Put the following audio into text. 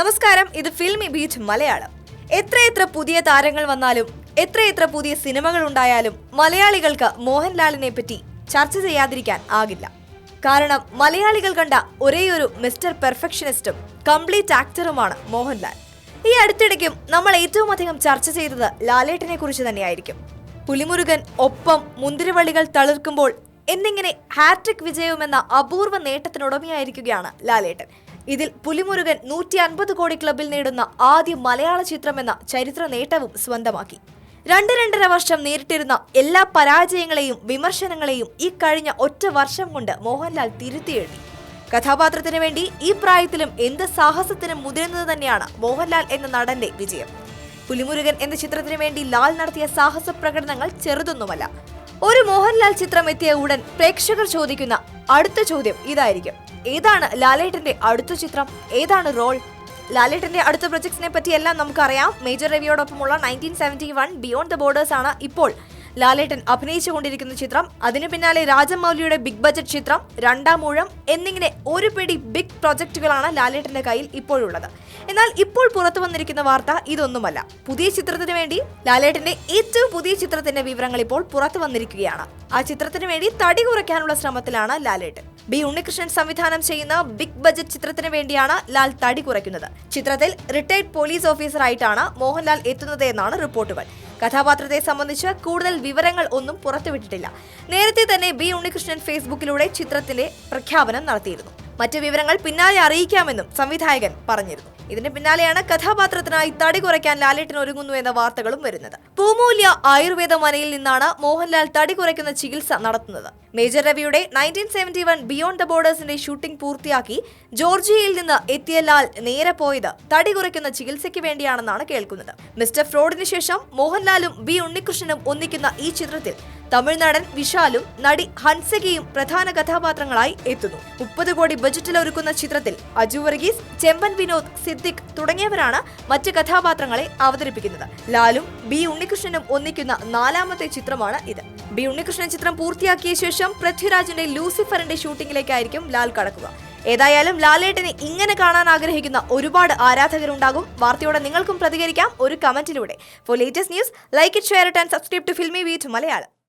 നമസ്കാരം ഇത് filmy beach Malayalam. എത്രയെത്ര പുതിയ താരങ്ങൾ വന്നാലും എത്രയെത്ര പുതിയ സിനിമകൾ ഉണ്ടായാലും മലയാളികൾക്ക് മോഹൻലാലിനെ പറ്റി ചർച്ച ചെയ്യാതിരിക്കാൻ ആകില്ല. കാരണം മലയാളികൾ കണ്ട ഒരേയൊരു മിസ്റ്റർ പെർഫെക്ഷനിസ്റ്റും കംപ്ലീറ്റ് ആക്ടറുമാണ് മോഹൻലാൽ. ഈ അടുത്തിടയ്ക്കും നമ്മൾ ഏറ്റവും അധികം ചർച്ച ചെയ്തത് ലാലേട്ടനെ കുറിച്ച് തന്നെയായിരിക്കും. പുലിമുരുകൻ ഒപ്പം മുന്തിരിവള്ളികൾ തളിർക്കുമ്പോൾ എന്നിങ്ങനെ ഹാട്രിക് വിജയവുമെന്ന അപൂർവ നേട്ടത്തിനുടമയായിരിക്കുകയാണ് ലാലേട്ടൻ. ഇതിൽ പുലിമുരുകൻ നൂറ്റി അൻപത് കോടി ക്ലബിൽ നേടുന്ന ആദ്യ മലയാള ചിത്രമെന്ന ചരിത്ര നേട്ടവും സ്വന്തമാക്കി. രണ്ട് രണ്ടര വർഷം നേരിട്ടിരുന്ന എല്ലാ പരാജയങ്ങളെയും വിമർശനങ്ങളെയും ഈ കഴിഞ്ഞ ഒറ്റ വർഷം കൊണ്ട് മോഹൻലാൽ തിരുത്തിയെഴുതി. കഥാപാത്രത്തിന് വേണ്ടി ഈ പ്രായത്തിലും എന്ത് സാഹസത്തിനും മുതിരുന്നത് തന്നെയാണ് മോഹൻലാൽ എന്ന നടന്റെ വിജയം. പുലിമുരുകൻ എന്ന ചിത്രത്തിന് വേണ്ടി ലാൽ നടത്തിയ സാഹസ പ്രകടനങ്ങൾ ചെറുതൊന്നുമല്ല. ഒരു മോഹൻലാൽ ചിത്രം എത്തിയ ഉടൻ പ്രേക്ഷകർ ചോദിക്കുന്ന അടുത്ത ചോദ്യം ഇതായിരിക്കും. ഏതാണ് ലാലേട്ടന്റെ അടുത്ത ചിത്രം? ഏതാണ് റോൾ? ലാലേട്ടന്റെ അടുത്ത പ്രൊജക്ട്സിനെ പറ്റിയെല്ലാം നമുക്കറിയാം. Major രവിയോടൊപ്പമുള്ള nineteen seventy one beyond the borders ആണ് ഇപ്പോൾ ലാലേട്ടൻ അഭിനയിച്ചുകൊണ്ടിരിക്കുന്ന ചിത്രം. അതിനു പിന്നാലെ രാജമൗലിയുടെ ബിഗ് ബജറ്റ് ചിത്രം രണ്ടാം ഊഴം എന്നിങ്ങനെ ഒരു പിടി ബിഗ് പ്രൊജക്ടുകളാണ് ലാലേട്ടന്റെ കയ്യിൽ ഇപ്പോഴുള്ളത്. എന്നാൽ ഇപ്പോൾ പുറത്തു വന്നിരിക്കുന്ന വാർത്ത ഇതൊന്നുമല്ല. പുതിയ ചിത്രത്തിന് വേണ്ടി ലാലേട്ടന്റെ ഏറ്റവും പുതിയ ചിത്രത്തിന്റെ വിവരങ്ങൾ ഇപ്പോൾ പുറത്തു വന്നിരിക്കുകയാണ്. ആ ചിത്രത്തിന് വേണ്ടി തടി കുറയ്ക്കാനുള്ള ശ്രമത്തിലാണ് ലാലേട്ടൻ. ബി ഉണ്ണികൃഷ്ണൻ സംവിധാനം ചെയ്യുന്ന ബിഗ് ബജറ്റ് ചിത്രത്തിന് വേണ്ടിയാണ് ലാൽ തടി കുറയ്ക്കുന്നത്. ചിത്രത്തിൽ റിട്ടയർഡ് പോലീസ് ഓഫീസറായിട്ടാണ് മോഹൻലാൽ എത്തുന്നത് എന്നാണ് റിപ്പോർട്ടുകൾ. കഥാപാത്രത്തെ സംബന്ധിച്ച് കൂടുതൽ വിവരങ്ങൾ ഒന്നും പുറത്തുവിട്ടിട്ടില്ല. നേരത്തെ തന്നെ ബി ഉണ്ണികൃഷ്ണൻ ഫേസ്ബുക്കിലൂടെ ചിത്രത്തിന്റെ പ്രഖ്യാപനം നടത്തിയിരുന്നു. മറ്റു വിവരങ്ങൾ പിന്നാലെ അറിയിക്കാമെന്നും സംവിധായകൻ പറഞ്ഞിരുന്നു. ഇതിന് പിന്നാലെയാണ് കഥാപാത്രത്തിനായി തടി കുറയ്ക്കാൻ ലാലേട്ടൻ ഒരുങ്ങുന്നു എന്ന വാർത്തകളും വരുന്നത്. പൂമൂല്യ ആയുർവേദ മനയിൽ നിന്നാണ് മോഹൻലാൽ തടി കുറയ്ക്കുന്ന ചികിത്സ നടത്തുന്നത്. മേജർ രവിയുടെ nineteen seventy one beyond the ബോർഡേഴ്സിന്റെ shooting പൂർത്തിയാക്കി ജോർജിയയിൽ നിന്ന് എത്തിയ ലാൽ നേരെ പോയത് തടി കുറയ്ക്കുന്ന ചികിത്സയ്ക്ക് വേണ്ടിയാണെന്നാണ് കേൾക്കുന്നത്. മിസ്റ്റർ ഫ്രോഡിന് ശേഷം മോഹൻലാലും ബി ഉണ്ണികൃഷ്ണനും ഒന്നിക്കുന്ന ഈ ചിത്രത്തിൽ തമിഴ്നാടൻ വിശാലും നടി ഹൻസകയും പ്രധാന കഥാപാത്രങ്ങളായി എത്തുന്നു. മുപ്പത് കോടി ബജറ്റിൽ ഒരുക്കുന്ന ചിത്രത്തിൽ അജു വർഗീസ് ചെമ്പൻ വിനോദ് സിദ്ദിഖ് തുടങ്ങിയവരാണ് മറ്റ് കഥാപാത്രങ്ങളെ അവതരിപ്പിക്കുന്നത്. ലാലും ബി ഉണ്ണികൃഷ്ണനും ഒന്നിക്കുന്ന നാലാമത്തെ ചിത്രമാണ് ഇത്. ബി ഉണ്ണികൃഷ്ണൻ ചിത്രം പൂർത്തിയാക്കിയ ശേഷം പൃഥ്വിരാജിന്റെ ലൂസിഫറിന്റെ ഷൂട്ടിംഗിലേക്കായിരിക്കും ലാൽ കടക്കുക. ഏതായാലും ലാലേട്ടനെ ഇങ്ങനെ കാണാൻ ആഗ്രഹിക്കുന്ന ഒരുപാട് ആരാധകരുണ്ടാകും. വാർത്തയോടെ നിങ്ങൾക്കും പ്രതികരിക്കാം. ഒരു കമന്റിലൂടെ. For latest news like it share it and subscribe to Filmibeat Malayalam